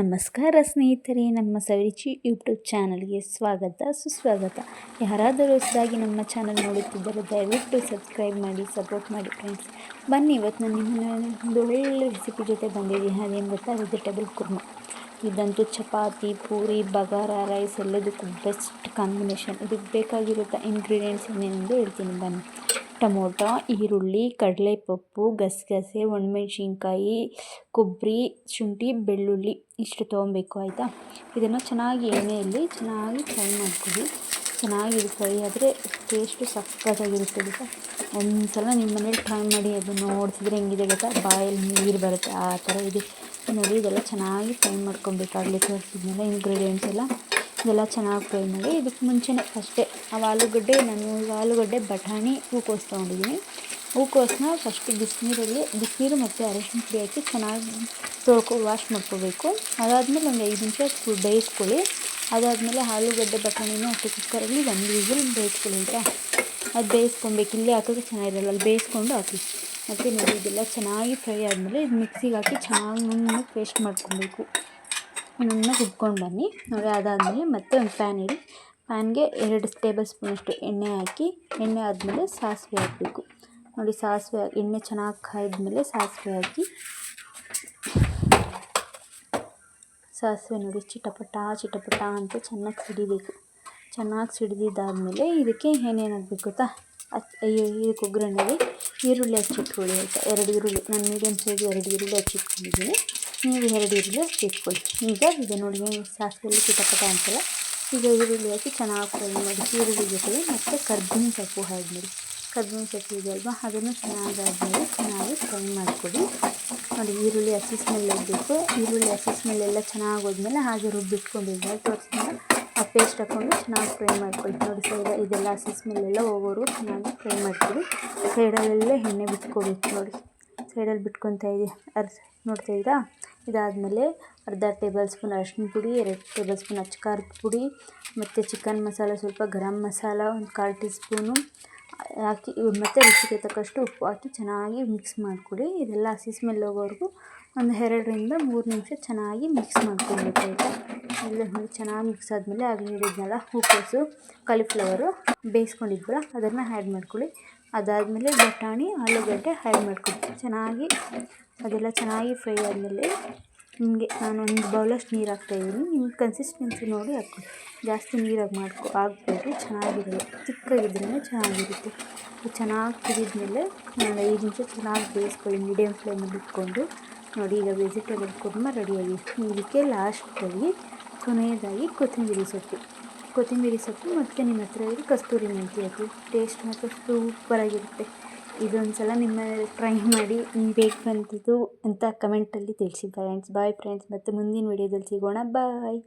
ನಮಸ್ಕಾರ ಸ್ನೇಹಿತರೆ, ನಮ್ಮ ಸವಿರುಚಿ ಯೂಟ್ಯೂಬ್ ಚಾನಲ್ಗೆ ಸ್ವಾಗತ, ಸುಸ್ವಾಗತ. ಯಾರಾದರೂ ಹೊಸದಾಗಿ ನಮ್ಮ ಚಾನಲ್ ನೋಡುತ್ತಿದ್ದರೆ ದಯವಿಟ್ಟು ಸಬ್ಸ್ಕ್ರೈಬ್ ಮಾಡಿ, ಸಪೋರ್ಟ್ ಮಾಡಿ ಫ್ರೆಂಡ್ಸ್. ಬನ್ನಿ, ಇವತ್ತು ನಾನು ನಿಮ್ಮನ್ನು ಒಂದು ಒಳ್ಳೆ ರೆಸಿಪಿ ಜೊತೆ ಬಂದಿದ್ದೀನಿ. ಅದೇನು ಗೊತ್ತಾ ವೆಜಿಟೇಬಲ್ ಕುರ್ಮ. ಇದಂತೂ ಚಪಾತಿ, ಪೂರಿ, ಬಗಾರ, ರೈಸ್ ಎಲ್ಲದಕ್ಕೂ ಬೆಸ್ಟ್ ಕಾಂಬಿನೇಷನ್. ಇದಕ್ಕೆ ಬೇಕಾಗಿರುತ್ತೆ ಇಂಗ್ರೀಡಿಯೆಂಟ್ಸ್ ಏನೇನೆಂದು ಹೇಳ್ತೀನಿ ಬನ್ನಿ. ಟೊಮೊಟೊ, ಈರುಳ್ಳಿ, ಕಡಲೆಪಪ್ಪು, ಗಸಗಸೆ, ಒಣಮೆಣ್ಸಿನ್ಕಾಯಿ, ಕೊಬ್ಬರಿ, ಶುಂಠಿ, ಬೆಳ್ಳುಳ್ಳಿ ಇಷ್ಟು ತೊಗೊಬೇಕು ಆಯಿತಾ? ಇದನ್ನು ಚೆನ್ನಾಗಿ ಎಣ್ಣೆಯಲ್ಲಿ ಚೆನ್ನಾಗಿ ಫ್ರೈ ಮಾಡ್ಕೊಳ್ಳಿ. ಚೆನ್ನಾಗಿ ಫ್ರೈ ಆದರೆ ಟೇಸ್ಟು ಸಕ್ಕತ್ತಾಗಿರುತ್ತೆ ಗೊತ್ತಾ? ಒಂದು ಸಲ ನಿಮ್ಮ ಮನೇಲಿ ಟ್ರೈ ಮಾಡಿ ಅದನ್ನು ನೋಡ್ತಿದ್ರೆ ಹೆಂಗಿದೆ ಗೊತ್ತಾ? ಬಾಯಲ್ಲಿ ನೀರು ಬರುತ್ತೆ, ಆ ಥರ ಇದೆ. ನೋಡಿ, ಇದೆಲ್ಲ ಚೆನ್ನಾಗಿ ಫ್ರೈ ಮಾಡ್ಕೊಬೇಕಾಗಲಿ ತೋರಿಸಿದ್ಮೇಲೆ ಇಂಗ್ರೀಡಿಯೆಂಟ್ಸ್ ಎಲ್ಲ ಇದೆಲ್ಲ ಚೆನ್ನಾಗಿ ಫ್ರೈ ಮಾಡಿ, ಇದಕ್ಕೆ ಮುಂಚೆನೇ ಫಸ್ಟೇ ಆ ಆಲೂಗಡ್ಡೆ, ನಾನು ಆಲೂಗಡ್ಡೆ, ಬಟಾಣಿ ಹೂಕೋಸು ತೊಗೊಂಡಿದ್ದೀನಿ. ಹೂಕೋಸನ್ನ ಫಸ್ಟ್ ಬಿಸಿನೀರಲ್ಲಿ, ಬಿಸಿನೀರು ಮತ್ತು ಅರಿಶಿನ ಪುಡಿ ಹಾಕಿ ಚೆನ್ನಾಗಿ ತೊಳ್ಕೊ ವಾಶ್ ಮಾಡ್ಕೋಬೇಕು. ಅದಾದಮೇಲೆ ಒಂದು ಐದು ನಿಮಿಷ ಬೇಯಿಸ್ಕೊಳ್ಳಿ. ಅದಾದಮೇಲೆ ಆಲೂಗಡ್ಡೆ, ಬಟಾಣಿನೂ ಅಷ್ಟೇ ಕುಕ್ಕರಲ್ಲಿ ಒಂದು ವಿಸಿಲ್ ಬೇಯಿಸ್ಕೊಳ್ಳಿ, ಆಯಿತಾ? ಅದು ಬೇಯಿಸ್ಕೊಬೇಕು. ಇಲ್ಲೇ ಹಾಕಿದ್ರೆ ಚೆನ್ನಾಗಿರಲ್ಲ, ಅಲ್ಲಿ ಬೇಯಿಸ್ಕೊಂಡು ಹಾಕಿ. ಮತ್ತು ನೋಡಿ ಇದೆಲ್ಲ ಚೆನ್ನಾಗಿ ಫ್ರೈ ಆದಮೇಲೆ ಇದು ಮಿಕ್ಸಿಗೆ ಹಾಕಿ ಚೆನ್ನಾಗಿ ನುಣ್ಣಗೆ ಪೇಸ್ಟ್ ಮಾಡ್ಕೊಬೇಕು. ನುಣ್ಣಗೆ ಹುಬ್ಕೊಂಡು ಬನ್ನಿ. ನೋಡಿ, ಅದಾದಮೇಲೆ ಮತ್ತೆ ಒಂದು ಪ್ಯಾನ್ ಇಡಿ. ಪ್ಯಾನ್ಗೆ ಎರಡು ಟೇಬಲ್ ಸ್ಪೂನಷ್ಟು ಎಣ್ಣೆ ಹಾಕಿ, ಎಣ್ಣೆ ಆದಮೇಲೆ ಸಾಸಿವೆ ಹಾಕಬೇಕು. ನೋಡಿ, ಸಾಸಿವೆ ಎಣ್ಣೆ ಚೆನ್ನಾಗಿ ಕಾಯ್ದ್ಮೇಲೆ ಸಾಸಿವೆ ಹಾಕಿ, ಸಾಸಿವೆ ನೋಡಿ, ಚಿಟಪಟ ಚಿಟಪಟ ಅಂತ ಚೆನ್ನಾಗಿ ಸಿಡಿಬೇಕು. ಚೆನ್ನಾಗಿ ಸಿಡಿದಿದ್ದಾದಮೇಲೆ ಇದಕ್ಕೆ ಏನೇನಾಗಬೇಕು ಗೊತ್ತಾ? ಇದಕ್ಕೆ ಒಗ್ಗರಣೆಗೆ ಈರುಳ್ಳಿ ಹಚ್ಚಿಟ್ಕೊಳ್ಳಿ ಆಯಿತಾ? ಎರಡು ಈರುಳ್ಳಿ, ನಾನು ಮೀಡಿಯಮ್ ಸೈಜ್ ಎರಡು ಈರುಳ್ಳಿ ಹಚ್ಚಿಟ್ಕೊಂಡಿದ್ದೀನಿ. ನೀವು ಎರಡು ಈರುಳ್ಳಿ ಹಚ್ಚಿಟ್ಕೊಳ್ಳಿ. ಈಗ ಇದೆ ನೋಡಿ ಸಾಸಿವೆಯಲ್ಲಿ ಚಿಟಪಟ ಅಂತಲ್ಲ ಈಗ ಈರುಳ್ಳಿ ಹಾಕಿ ಚೆನ್ನಾಗಿ ಫ್ರೈ ಮಾಡಿ, ಈರುಳ್ಳಿ ಜೊತೆಗೆ ಮತ್ತು ಕರ್ಬೇವಿನ ಸೊಪ್ಪು ಆದಮೇಲೆ ಕರ್ಬೇವಿನ ಸೊಪ್ಪು ಇದೆ ಅಲ್ವಾ? ಅದನ್ನು ಚೆನ್ನಾಗಿ ಆದಮೇಲೆ ಚೆನ್ನಾಗಿ ಫ್ರೈ ಮಾಡಿಕೊಡಿ ನೋಡಿ, ಈರುಳ್ಳಿ ಹಸಿ ಸ್ಮೆಲ್ ಇರಬೇಕು ಈರುಳ್ಳಿ ಹಸಿ ಸ್ಮೆಲ್ ಎಲ್ಲ ಚೆನ್ನಾಗಿ ಹೋದ್ಮೇಲೆ ಹಾಗೆ ರುಬ್ಬಿಟ್ಕೊಂಡಿದ್ದೆ ತೋರಿಸ್ಮೇಲೆ ಆ ಪೇಸ್ಟ್ ಹಾಕ್ಕೊಂಡು ಚೆನ್ನಾಗಿ ಫ್ರೈ ಮಾಡ್ಕೊಳ್ಳಿ ನೋಡಿ ಸೈಡ ಇದೆಲ್ಲ ಹಸಿ ಸ್ಮೆಲ್ಲೆಲ್ಲ ಹೋಗೋರು ಚೆನ್ನಾಗಿ ಫ್ರೈ ಮಾಡ್ಕೊಳ್ಳಿ ಸೈಡಲ್ಲೆಲ್ಲ ಎಣ್ಣೆ ಬಿಟ್ಕೋಬೇಕು ನೋಡಿ. ಸೈಡಲ್ಲಿ ಬಿಟ್ಕೊತಾ ಇದೆ ಅರ್ಸ್ ನೋಡ್ತಾ ಇದ್ದೀರಾ ಇದಾದಮೇಲೆ ಅರ್ಧ ಟೇಬಲ್ ಸ್ಪೂನ್ ಅರಶಿನ ಪುಡಿ, ಎರಡು ಟೇಬಲ್ ಸ್ಪೂನ್ ಅಚ್ಚಕಾರದ ಪುಡಿ, ಮತ್ತು ಚಿಕನ್ ಮಸಾಲ ಸ್ವಲ್ಪ ಗರಂ ಮಸಾಲ ಒಂದು ಕಾಲು ಟೀ ಸ್ಪೂನು ಹಾಕಿ, ಮತ್ತು ರುಚಿಗೆ ತಕ್ಕಷ್ಟು ಉಪ್ಪು ಹಾಕಿ ಚೆನ್ನಾಗಿ ಮಿಕ್ಸ್ ಮಾಡಿಕೊಡಿ. ಇದೆಲ್ಲ ಹಸಿ ಸ್ಮೆಲ್ ಹೋಗೋವರೆಗೂ ಒಂದು ಎರಡರಿಂದ ಮೂರು ನಿಮಿಷ ಚೆನ್ನಾಗಿ ಮಿಕ್ಸ್ ಮಾಡ್ಕೊಬೇಕು ಆಯಿತಾ? ಎಲ್ಲ ಚೆನ್ನಾಗಿ ಮಿಕ್ಸ್ ಆದಮೇಲೆ ಆಗಲೇ ಹೇಳಿದ್ನಲ್ಲ, ಹೂಕೋಸು, ಕಾಲಿಫ್ಲವರು ಬೇಯಿಸ್ಕೊಂಡಿದ್ವಲ್ಲ, ಅದನ್ನು ಆ್ಯಡ್ ಮಾಡ್ಕೊಳ್ಳಿ. ಅದಾದಮೇಲೆ ಬಟಾಣಿ, ಆಲೂಗಡ್ಡೆ ಆ್ಯಡ್ ಮಾಡ್ಕೊಳ್ಳಿ. ಚೆನ್ನಾಗಿ ಅದೆಲ್ಲ ಚೆನ್ನಾಗಿ ಫ್ರೈ ಆದಮೇಲೆ ನಿಮಗೆ ನಾನು ಒಂದು ಬೌಲಷ್ಟು ನೀರು ಹಾಕ್ತಾಯಿದ್ದೀನಿ ನಿಮ್ಮ ಕನ್ಸಿಸ್ಟೆನ್ಸಿ ನೋಡಿ ಹಾಕ್ಕೊಳ್ಳಿ. ಜಾಸ್ತಿ ನೀರಾಗಿ ಮಾಡ್ಕೊ ಹಾಕ್ಬೋದು ಚೆನ್ನಾಗಿರಲ್ಲ. ಚಿಕ್ಕಾಗಿದ್ರೆ ಚೆನ್ನಾಗಿರುತ್ತೆ. ಚೆನ್ನಾಗಿ ಕುದಿದ್ಮೇಲೆ ಒಂದು ಐದು ನಿಮಿಷ ಚೆನ್ನಾಗಿ ಬೇಯಿಸ್ಕೊಳ್ಳಿ. ಮೀಡಿಯಮ್ ಫ್ಲೇಮಲ್ಲಿ ಇಟ್ಕೊಂಡು. ನೋಡಿ, ಈಗ ವೆಜಿಟೇಬಲ್ ಕುರ್ಮ ರೆಡಿಯಾಗಿದೆ ಇದಕ್ಕೆ ಲಾಸ್ಟಲ್ಲಿ ಕೊನೆಯದಾಗಿ ಕೊತ್ತಂಬರಿ ಸೊಪ್ಪು. ಕೊತ್ತಂಬರಿ ಸೊಪ್ಪು ಮತ್ತು ನಿಮ್ಮ ಹತ್ರ ಇರೋ ಕಸ್ತೂರಿ ಮೆಂತಿ ಹಾಕಿ ಟೇಸ್ಟ್ ಮಾತ್ರ ಸೂಪರಾಗಿರುತ್ತೆ ಇದೊಂದು ಸಲ ನಿಮ್ಮ ಟ್ರೈ ಮಾಡಿ ನಿಮ್ಗೆ ಹೇಗೆ ಬಂದಿದ್ದು ಅಂತ ಕಮೆಂಟಲ್ಲಿ ತಿಳಿಸಿ ಫ್ರೆಂಡ್ಸ್ ಬಾಯ್ ಫ್ರೆಂಡ್ಸ್ ಮತ್ತು ಮುಂದಿನ ವೀಡಿಯೋದಲ್ಲಿ ಸಿಗೋಣ. ಬಾಯ್